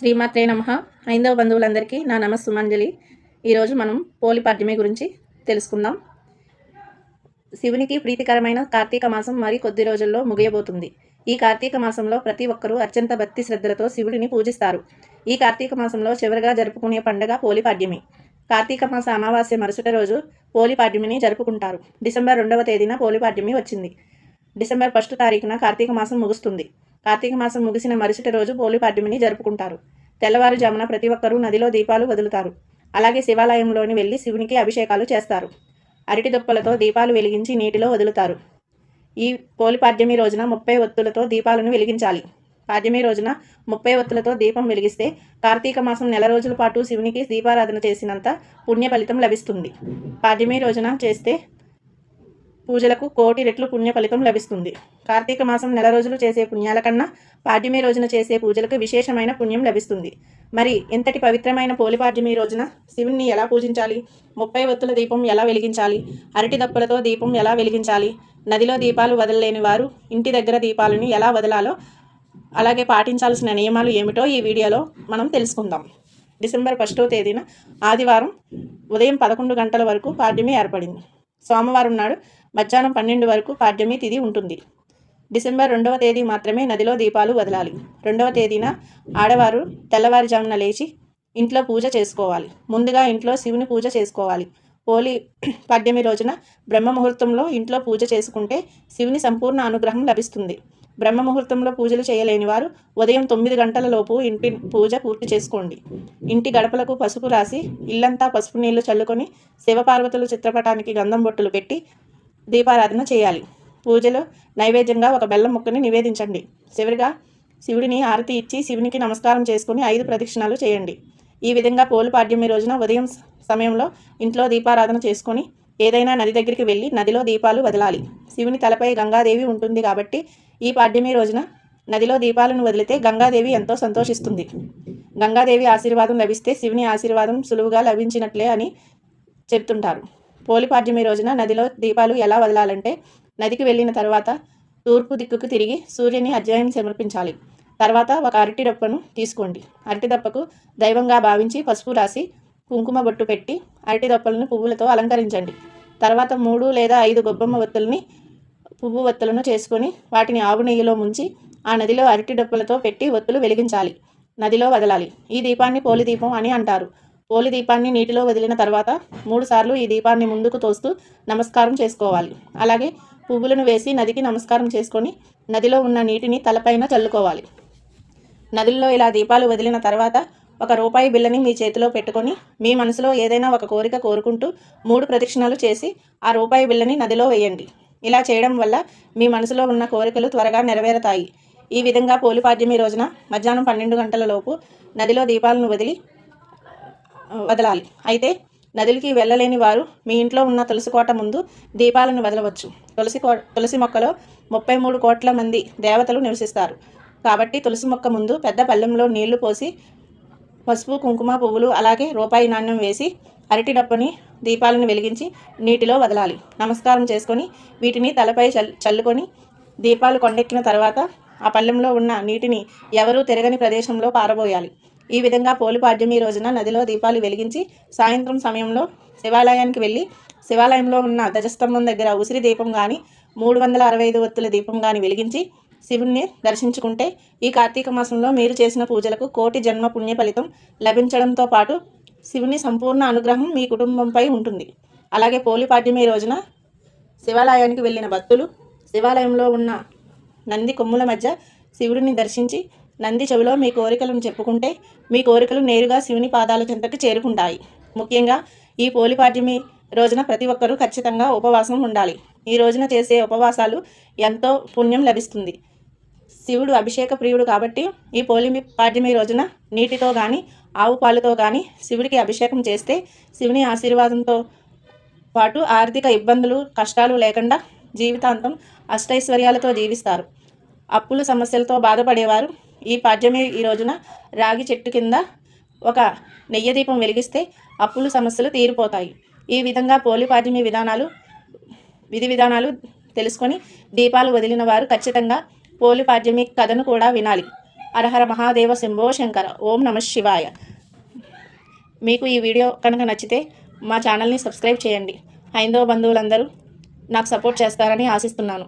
శ్రీమాత్రే నమ. హైందవ బంధువులందరికీ నా నమస్సుమంజలి ఈరోజు మనం పోలి పాడ్యమి గురించి తెలుసుకుందాం. శివునికి ప్రీతికరమైన కార్తీక మాసం మరి కొద్ది రోజుల్లో ముగియబోతుంది. ఈ కార్తీక మాసంలో ప్రతి ఒక్కరూ అత్యంత భక్తి శ్రద్ధలతో శివుడిని పూజిస్తారు. ఈ కార్తీక మాసంలో చివరిగా జరుపుకునే పండుగ పోలి పాడ్యమి. కార్తీక మాస అమావాస్య మరుసటి రోజు పోలి పాడ్యమిని జరుపుకుంటారు. డిసెంబర్ రెండవ తేదీన పోలి పాడ్యమి వచ్చింది. డిసెంబర్ ఫస్ట్ తారీఖున కార్తీక మాసం ముగుస్తుంది. కార్తీక మాసం ముగిసిన మరుసటి రోజు పోలి పాడ్యమిని జరుపుకుంటారు. తెల్లవారుజామున ప్రతి ఒక్కరూ నదిలో దీపాలు వదులుతారు. అలాగే శివాలయంలోని వెళ్ళి శివునికి అభిషేకాలు చేస్తారు. అరటి దుప్పలతో దీపాలు వెలిగించి నీటిలో వదులుతారు. ఈ పోలి పాడ్యమి రోజున ముప్పై ఒత్తులతో దీపాలను వెలిగించాలి. పాడ్యమి రోజున ముప్పై ఒత్తులతో దీపం వెలిగిస్తే కార్తీక మాసం నెల రోజుల పాటు శివునికి దీపారాధన చేసినంత పుణ్య ఫలితం లభిస్తుంది. పాడ్యమి రోజున చేస్తే పూజలకు కోటి రెట్లు పుణ్య ఫలితం లభిస్తుంది. కార్తీక మాసం నెల రోజులు చేసే పుణ్యాల కన్నా పాడ్యమి రోజున చేసే పూజలకు విశేషమైన పుణ్యం లభిస్తుంది. మరి ఎంతటి పవిత్రమైన పోలిపాడ్యమి రోజున శివుణ్ణి ఎలా పూజించాలి? ముప్పై ఒత్తుల దీపం ఎలా వెలిగించాలి? అరటి దప్పులతో దీపం ఎలా వెలిగించాలి? నదిలో దీపాలు వదలలేని వారు ఇంటి దగ్గర దీపాలను ఎలా వదలాలో అలాగే పాటించాల్సిన నియమాలు ఏమిటో ఈ వీడియోలో మనం తెలుసుకుందాం. డిసెంబర్ ఫస్టో తేదీన ఆదివారం ఉదయం పదకొండు గంటల వరకు పాడ్యమి ఏర్పడింది. సోమవారం నాడు మధ్యాహ్నం పన్నెండు వరకు పాడ్యమి తిథి ఉంటుంది. డిసెంబర్ రెండవ తేదీ మాత్రమే నదిలో దీపాలు వదలాలి. రెండవ తేదీన ఆడవారు తెల్లవారుజామున లేచి ఇంట్లో పూజ చేసుకోవాలి. ముందుగా ఇంట్లో శివుని పూజ చేసుకోవాలి. హోలీ పాడ్యమి రోజున బ్రహ్మ ముహూర్తంలో ఇంట్లో పూజ చేసుకుంటే శివుని సంపూర్ణ అనుగ్రహం లభిస్తుంది. బ్రహ్మ ముహూర్తంలో పూజలు చేయలేని వారు ఉదయం తొమ్మిది గంటల లోపు ఇంటి పూజ పూర్తి చేసుకోండి. ఇంటి గడపలకు పసుపు రాసి ఇల్లంతా పసుపు నీళ్ళు చల్లుకొని శివపార్వతుల చిత్రపటానికి గంధం బొట్టులు పెట్టి దీపారాధన చేయాలి. పూజలో నైవేద్యంగా ఒక బెల్లం ముక్కని నివేదించండి. చివరిగా శివుడిని ఆరతి ఇచ్చి శివునికి నమస్కారం చేసుకుని ఐదు ప్రదక్షిణాలు చేయండి. ఈ విధంగా పోలు పాడ్యమి రోజున ఉదయం సమయంలో ఇంట్లో దీపారాధన చేసుకొని ఏదైనా నది దగ్గరికి వెళ్ళి నదిలో దీపాలు వదలాలి. శివుని తలపై గంగాదేవి ఉంటుంది కాబట్టి ఈ పాడ్యమి రోజున నదిలో దీపాలను వదిలితే గంగాదేవి ఎంతో సంతోషిస్తుంది. గంగాదేవి ఆశీర్వాదం లభిస్తే శివుని ఆశీర్వాదం సులువుగా లభించినట్లే అని చెప్తుంటారు. పోలిపాడ్యమి రోజున నదిలో దీపాలు ఎలా వదలాలంటే నదికి వెళ్ళిన తర్వాత తూర్పు దిక్కుకు తిరిగి సూర్యుని అధ్యాయం సమర్పించాలి. తర్వాత ఒక అరటి డప్పను తీసుకోండి. అరటి దప్పకు దైవంగా భావించి పసుపు రాసి కుంకుమ బొట్టు పెట్టి అరటి దప్పలను పువ్వులతో అలంకరించండి. తర్వాత మూడు లేదా ఐదు గొబ్బమ్మ ఒత్తుల్ని పువ్వు ఒత్తులను చేసుకొని వాటిని ఆవు నెయ్యిలో ముంచి ఆ నదిలో అరటి డొప్పలతో పెట్టి ఒత్తులు వెలిగించాలి. నదిలో వదలాలి. ఈ దీపాన్ని పోలి దీపం అని అంటారు. పోలి దీపాన్ని నీటిలో వదిలిన తర్వాత మూడుసార్లు ఈ దీపాన్ని ముందుకు తోస్తూ నమస్కారం చేసుకోవాలి. అలాగే పువ్వులను వేసి నదికి నమస్కారం చేసుకొని నదిలో ఉన్న నీటిని తలపైన చల్లుకోవాలి. నదుల్లో ఇలా దీపాలు వదిలిన తర్వాత ఒక రూపాయి బిల్లని మీ చేతిలో పెట్టుకొని మీ మనసులో ఏదైనా ఒక కోరిక కోరుకుంటూ మూడు ప్రదక్షిణలు చేసి ఆ రూపాయి బిల్లని నదిలో వేయండి. ఇలా చేయడం వల్ల మీ మనసులో ఉన్న కోరికలు త్వరగా నెరవేరుతాయి. ఈ విధంగా పోలిపాడ్యమి రోజున మధ్యాహ్నం పన్నెండు గంటల లోపు నదిలో దీపాలను వదిలి వదలాలి. అయితే నదులకి వెళ్ళలేని వారు మీ ఇంట్లో ఉన్న తులసి కోట ముందు దీపాలను వదలవచ్చు. తులసి కో తులసి మొక్కలో ముప్పై మూడు కోట్ల మంది దేవతలు నివసిస్తారు. కాబట్టి తులసి మొక్క ముందు పెద్ద పళ్ళెంలో నీళ్ళు పోసి పసుపు కుంకుమ పువ్వులు అలాగే రూపాయి నాణ్యం వేసి అరటి డప్పని దీపాలను వెలిగించి నీటిలో వదలాలి. నమస్కారం చేసుకొని వీటిని తలపై చల్ చల్లుకొని దీపాలు కొండెక్కిన తర్వాత ఆ పళ్ళెంలో ఉన్న నీటిని ఎవరూ తిరగని ప్రదేశంలో పారబోయాలి. ఈ విధంగా పోలిపాడ్యమి రోజున నదిలో దీపాలు వెలిగించి సాయంత్రం సమయంలో శివాలయానికి వెళ్ళి శివాలయంలో ఉన్న ధ్వజస్తంభం దగ్గర ఉసిరి దీపం కానీ మూడు వందల అరవై ఐదు ఒత్తుల దీపం కానీ వెలిగించి శివుణ్ణి దర్శించుకుంటే ఈ కార్తీక మాసంలో మీరు చేసిన పూజలకు కోటి జన్మ పుణ్య ఫలితం లభించడంతో పాటు శివుని సంపూర్ణ అనుగ్రహం మీ కుటుంబంపై ఉంటుంది. అలాగే పోలిపాడ్యమి రోజున శివాలయానికి వెళ్ళిన భక్తులు శివాలయంలో ఉన్న నంది కొమ్ముల మధ్య శివుడిని దర్శించి నంది చెవిలో మీ కోరికలను చెప్పుకుంటే మీ కోరికలు నేరుగా శివుని పాదాల చెంతకు చేరుకుంటాయి. ముఖ్యంగా ఈ పోలిపాడ్యమి రోజున ప్రతి ఒక్కరూ ఖచ్చితంగా ఉపవాసం ఉండాలి. ఈ రోజున చేసే ఉపవాసాలు ఎంతో పుణ్యం లభిస్తుంది. శివుడు అభిషేక ప్రియుడు కాబట్టి ఈ పోలిమి పాడ్యమి రోజున నీటితో కానీ ఆవు పాలుతో కానీ శివుడికి అభిషేకం చేస్తే శివుని ఆశీర్వాదంతో పాటు ఆర్థిక ఇబ్బందులు కష్టాలు లేకుండా జీవితాంతం అష్టైశ్వర్యాలతో జీవిస్తారు. అప్పుల సమస్యలతో బాధపడేవారు ఈ పాడ్యమి ఈ రోజున రాగి చెట్టు కింద ఒక నెయ్యి దీపం వెలిగిస్తే అప్పులు సమస్యలు తీరిపోతాయి. ఈ విధంగా పోలి పాడ్యమి విధానాలు విధి విధానాలు తెలుసుకొని దీపాలు వదిలిన వారు ఖచ్చితంగా పోలి పాడ్యమి కథను కూడా వినాలి. అరహర మహాదేవ శంభో శంకర. ఓం నమ శివాయ. మీకు ఈ వీడియో కనుక నచ్చితే మా ఛానల్ని సబ్స్క్రైబ్ చేయండి. హైందవ బంధువులందరూ నాకు సపోర్ట్ చేస్తారని ఆశిస్తున్నాను.